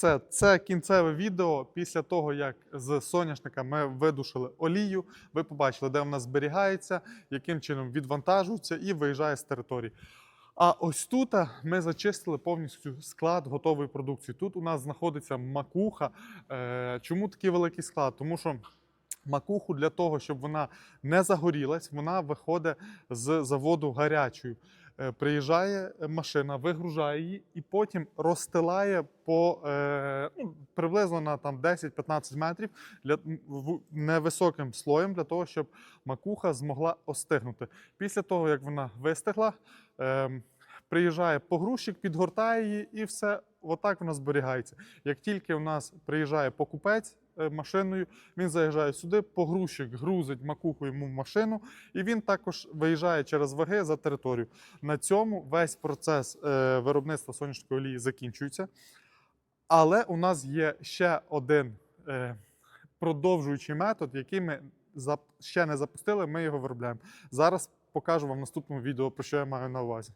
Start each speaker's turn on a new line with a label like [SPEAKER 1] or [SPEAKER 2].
[SPEAKER 1] Все, це кінцеве відео після того, як з соняшника ми видушили олію. Ви побачили, де вона зберігається, яким чином відвантажується і виїжджає з території. А ось тут ми зачистили повністю склад готової продукції. Тут у нас знаходиться макуха. Е, Чому такий великий склад? Тому що макуху для того, щоб вона не загорілась, вона виходить з заводу гарячою. Е, Приїжджає машина, вигружає її і потім розстилає по е, ну, приблизно на там 10-15 метрів для невисоким слоєм для того, щоб макуха змогла остигнути. Після того, як вона вистигла, е, приїжджає погрузчик, підгортає її, і все отак вона зберігається. Як тільки у нас приїжджає покупець е, машиною, він заїжджає сюди, погрузчик грузить макуху йому в машину, і він також виїжджає через ваги за територію. На цьому весь процес е, виробництва сонячної олії закінчується. Але у нас є ще один е, продовжуючий метод, який ми ще не запустили, ми його виробляємо. Зараз покажу вам в наступному відео, про що я маю на увазі.